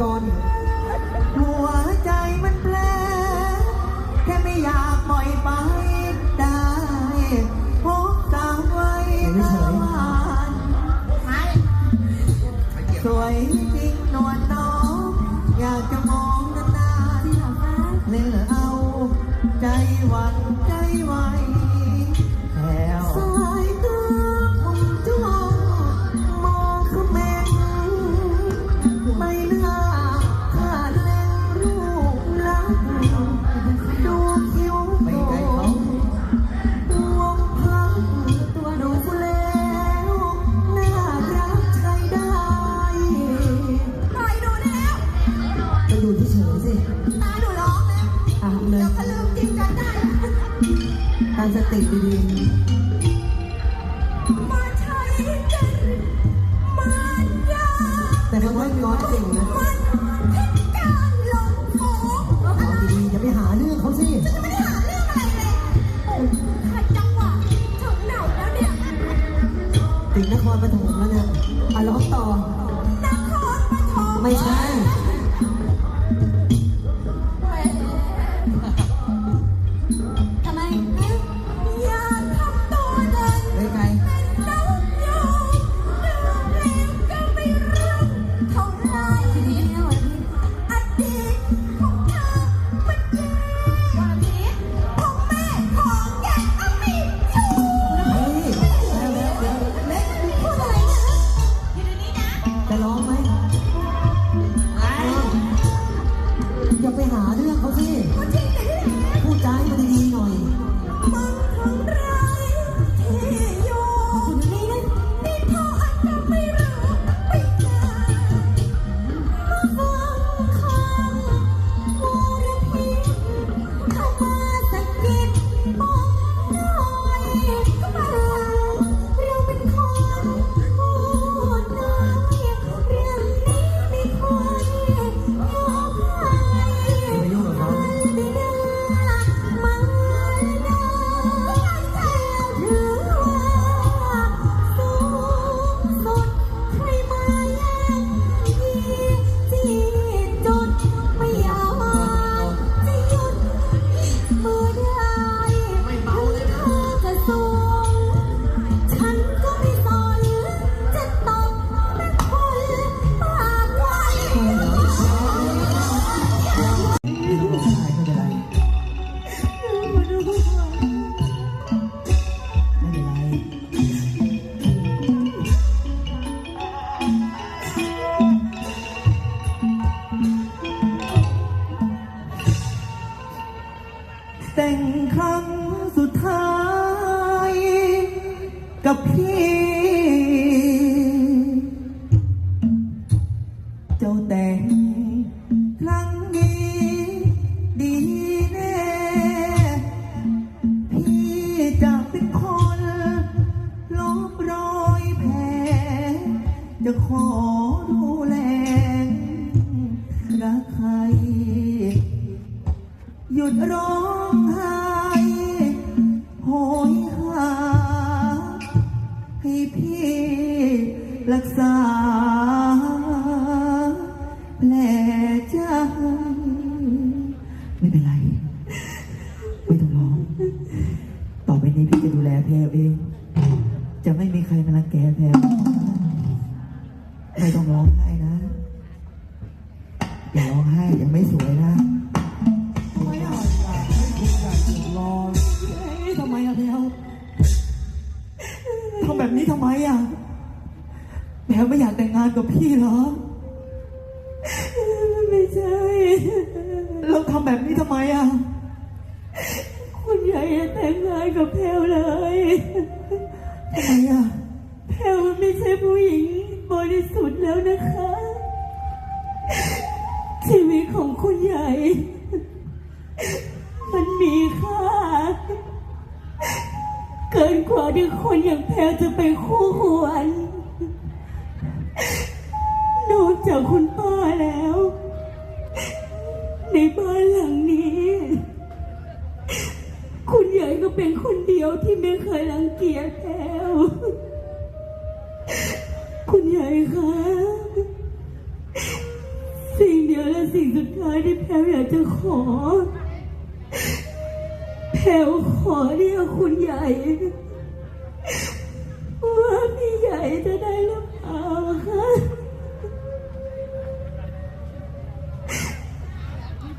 ก่อนหัวใจมันแปลแค่ไม่อยากปล่อยไปได้พบสาวไว้ตะวันสวยจริงนวลน้อง อยากจะมอง ตั้งสติดีมาใช้กันมารยาๆแต่เขาไม่ร้อนเก่งนะมันพิการหลงโผเอาดีๆอย่าไปหาเรื่องเขาสิจะไม่ได้หาเรื่องอะไรเลยโอ้ขัดจังหวะถึงไหนแล้วเนี่ยถึงนครปฐมแล้วเนี่ยอะร้องต่อ นครปฐมไม่ใช่ท แต่งครั้งสุดท้าย กับพี่ เจ้าแต่งครั้งนี้ดีแน่ พี่จะเป็นคนลบรอยแผลจะขอดูแลรักใคร หยุดร้อง รักษาแผลใจไม่เป็นไร ไม่ต้องร้อง ต่อไปนี้พี่จะดูแลแพรเอง จะไม่มีใครมารังแกแพรไม่ต้องร้องไห้นะ อย่าร้องไห้ยังไม่สวยนะ ไม่อยากอาคุณอยากจะรอทำไมอะแพลวทำแบบนี้ทำไมอะ แพลวไม่อยากแต่งงานกับพี่เหรอ ไม่ใช่ เราทำแบบนี้ทำไมอะ คุณยายจะแต่งงานกับแพลวเลยทำไมอะ แพลวมันไม่ใช่ผู้หญิงบริสุทธิ์แล้วนะคะ ชีวิตของคุณยายมันมีค่าเกินกว่าที่คนอย่างแพลวจะไปคู่ควรน จากคุณป้าแล้ว ในบ้านหลังนี้ คุณยายก็เป็นคนเดียวที่ไม่เคยรังเกียจแพลวคุณยายคะสิ่งเดียวและสิ่งสุดท้ายที่แพลวอยากจะขอ แพลวขอเรียกคุณใหญ่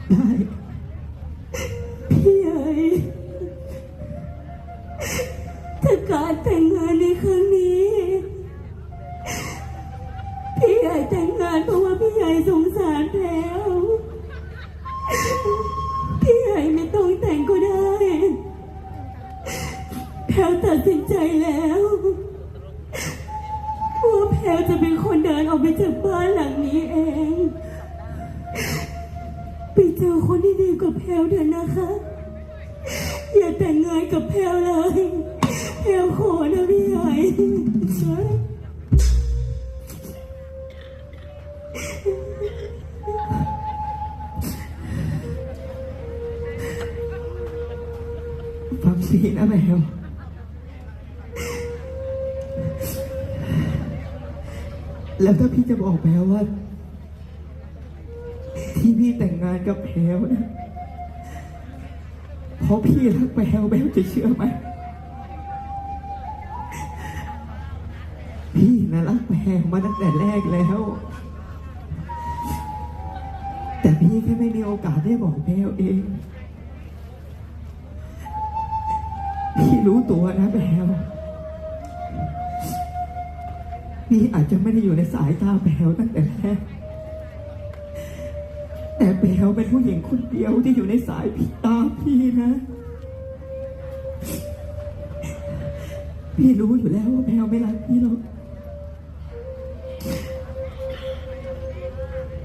ได้ พี่ใหญ่ถ้าการแต่งงานในครั้งนี้ พี่ใหญ่แต่งงานเพราะว่าพี่ใหญ่สงสารแพลวพี่ใหญ่ไม่ต้องแต่งก็ได้แพลวตัดสินใจแล้วว่าแพลวจะเป็นคนเดินออกไปจากบ้านหลังนี้เอง ไปเจอคนที่ดีกว่าแพลวเถอะนะคะ อย่าแต่งงานกับแพลวเลย แพลวขอนะพี่ใหญ่ฟังพี่นะแมวแล้วถ้าพี่จะบอกแพลวว่า ที่พี่แต่งงานกับแพลวนะเพราะพี่รักแพลวแพลวจะเชื่อไหมพี่นะรักแพลวมาตั้งแต่แรกแล้ว แต่พี่แค่ไม่มีโอกาสได้บอกแพลวเอง พี่รู้ตัวนะแพลวพี่อาจจะไม่ได้อยู่ในสายตาแพลวตั้งแต่แรก แต่แพลวเป็นผู้หญิงคนเดียวที่อยู่ในสายพี่ตาพี่นะ พี่รู้อยู่แล้วว่าแพลวไม่รักพี่หรอก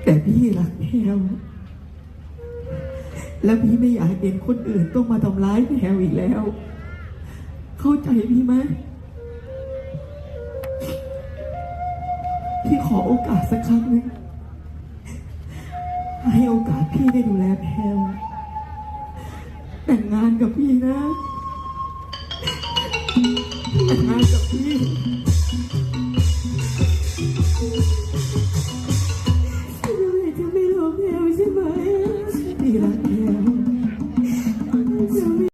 แต่พี่รักแพลวและพี่ไม่อยากเห็นคนอื่นต้องมาทำร้ายแพลวอีกแล้ว เข้าใจพี่ไหมพี่ขอโอกาสสักครั้งหนึ่ง ให้โอกาสพี่ได้ดูแลแพลวแต่งงานกับพี่นะแต่งงานกับพี่